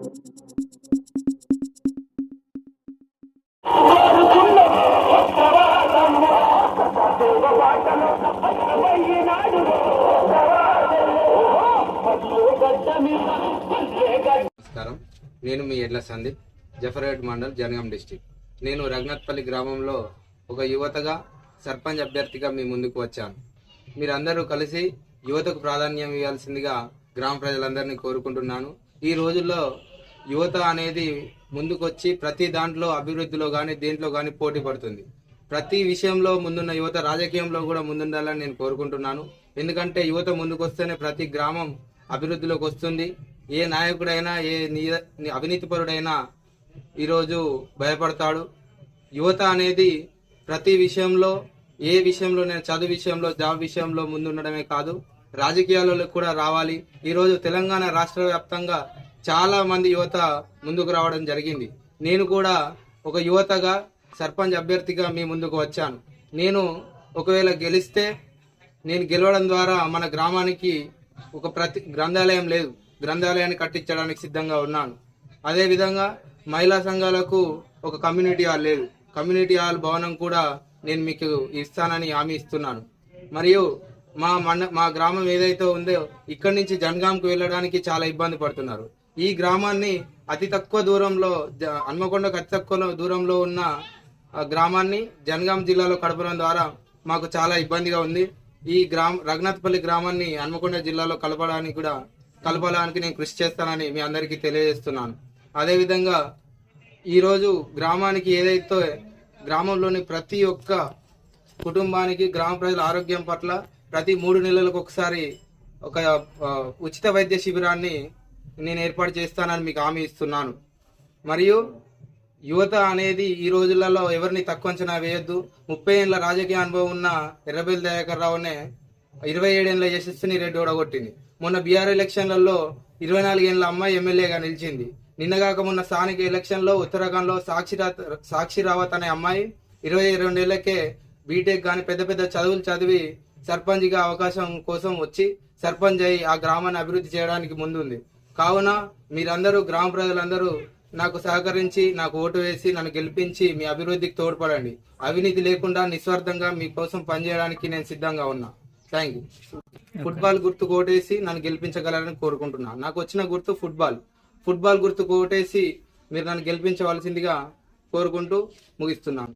నమస్కారం. నేను మీ ఎడ్ల సందీప్ జఫర్గఢ్ మండల్ జనగాం డిస్టిక్. నేను రఘునాథ్పల్లి గ్రామంలో ఒక యువతగా సర్పంచ్ అభ్యర్థిగా మీ ముందుకు వచ్చాను. మీరందరూ కలిసి యువతకు ప్రాధాన్యం ఇవ్వాల్సిందిగా గ్రామ ప్రజలందరినీ కోరుకుంటున్నాను. ఈ రోజుల్లో యువత అనేది ముందుకొచ్చి ప్రతి దాంట్లో అభివృద్ధిలో కానీ దేంట్లో కానీ పోటీ పడుతుంది. ప్రతి విషయంలో ముందున్న యువత రాజకీయంలో కూడా ముందుండాలని నేను కోరుకుంటున్నాను. ఎందుకంటే యువత ముందుకొస్తేనే ప్రతి గ్రామం అభివృద్ధిలోకి వస్తుంది. ఏ నాయకుడైనా ఏ నీ- అవినీతిపరుడైనా ఈరోజు భయపడతాడు. యువత అనేది ప్రతి విషయంలో ఏ విషయంలో నేను చదువు విషయంలో జాబ్ విషయంలో ముందుండడమే కాదు రాజకీయాలలో కూడా రావాలి. ఈరోజు తెలంగాణ రాష్ట్ర వ్యాప్తంగా చాలా మంది యువత ముందుకు రావడం జరిగింది. నేను కూడా ఒక యువతగా సర్పంచ్ అభ్యర్థిగా మీ ముందుకు వచ్చాను. నేను ఒకవేళ గెలిస్తే నేను గెలవడం ద్వారా మన గ్రామానికి ఒక ప్రతి గ్రంథాలయం లేదు. గ్రంథాలయాన్ని కట్టించడానికి సిద్ధంగా ఉన్నాను. అదేవిధంగా మహిళా సంఘాలకు ఒక కమ్యూనిటీ హాల్ లేదు. కమ్యూనిటీ హాల్ భవనం కూడా నేను మీకు ఇస్తానని హామీ ఇస్తున్నాను. మరియు మా మన మా గ్రామం ఏదైతే ఉందో ఇక్కడి నుంచి జనగాంకు వెళ్ళడానికి చాలా ఇబ్బంది పడుతున్నారు. ఈ గ్రామాన్ని అతి తక్కువ దూరంలో జ- హన్మకొండకు అతి తక్కువ దూరంలో ఉన్న గ్రామాన్ని జనగాం జిల్లాలో కలపడం ద్వారా మాకు చాలా ఇబ్బందిగా ఉంది. ఈ గ్రామ రఘునాథ్పల్లి గ్రామాన్ని హన్మకొండ జిల్లాలో కలపడానికి కూడా కలపడానికి నేను కృషి చేస్తానని మీ అందరికీ తెలియజేస్తున్నాను. అదేవిధంగా ఈరోజు గ్రామానికి ఏదైతే గ్రామంలోని ప్రతి ఒక్క కుటుంబానికి గ్రామ ప్రజల ఆరోగ్యం పట్ల ప్రతి మూడు నెలలకు ఒకసారి ఒక ఉచిత వైద్య శిబిరాన్ని నేను ఏర్పాటు చేస్తానని మీకు హామీ ఇస్తున్నాను. మరియు యువత అనేది ఈ రోజులలో ఎవరిని తక్కువ అంచనా వేయొద్దు. ముప్పై ఏళ్ళ రాజకీయ అనుభవం ఉన్న ఎర్రబెల్లి దయాకర్ రావునే ఇరవై ఏడేళ్ళ యశస్విని రెడ్డి ఓడగొట్టింది. మొన్న బీఆర్ ఎలక్షన్లలో ఇరవై నాలుగేళ్ళ అమ్మాయి ఎమ్మెల్యేగా నిలిచింది. నిన్నగాక మొన్న స్థానిక ఎలక్షన్లో ఉత్తరాఖండ్లో సాక్షి సాక్షి రావత్ అనే అమ్మాయి ఇరవై రెండేళ్ళకే బీటెక్ కానీ పెద్ద పెద్ద చదువులు చదివి సర్పంచ్గా అవకాశం కోసం వచ్చి సర్పంచ్ అయి ఆ గ్రామాన్ని అభివృద్ధి చేయడానికి ముందుంది. కావున మీరందరూ గ్రామ ప్రజలందరూ నాకు సహకరించి నాకు ఓటు వేసి నన్ను గెలిపించి మీ అభివృద్ధికి తోడ్పడండి. అవినీతి లేకుండా నిస్వార్థంగా మీకోసం పనిచేయడానికి నేను సిద్ధంగా ఉన్నా. థ్యాంక్ యూ ఫుట్బాల్ గుర్తు ఓటేసి నన్ను గెలిపించగలరని కోరుకుంటున్నా. నాకు వచ్చిన గుర్తు ఫుట్బాల్. ఫుట్బాల్ గుర్తు ఓటేసి మీరు నన్ను గెలిపించవలసిందిగా కోరుకుంటూ ముగిస్తున్నాను.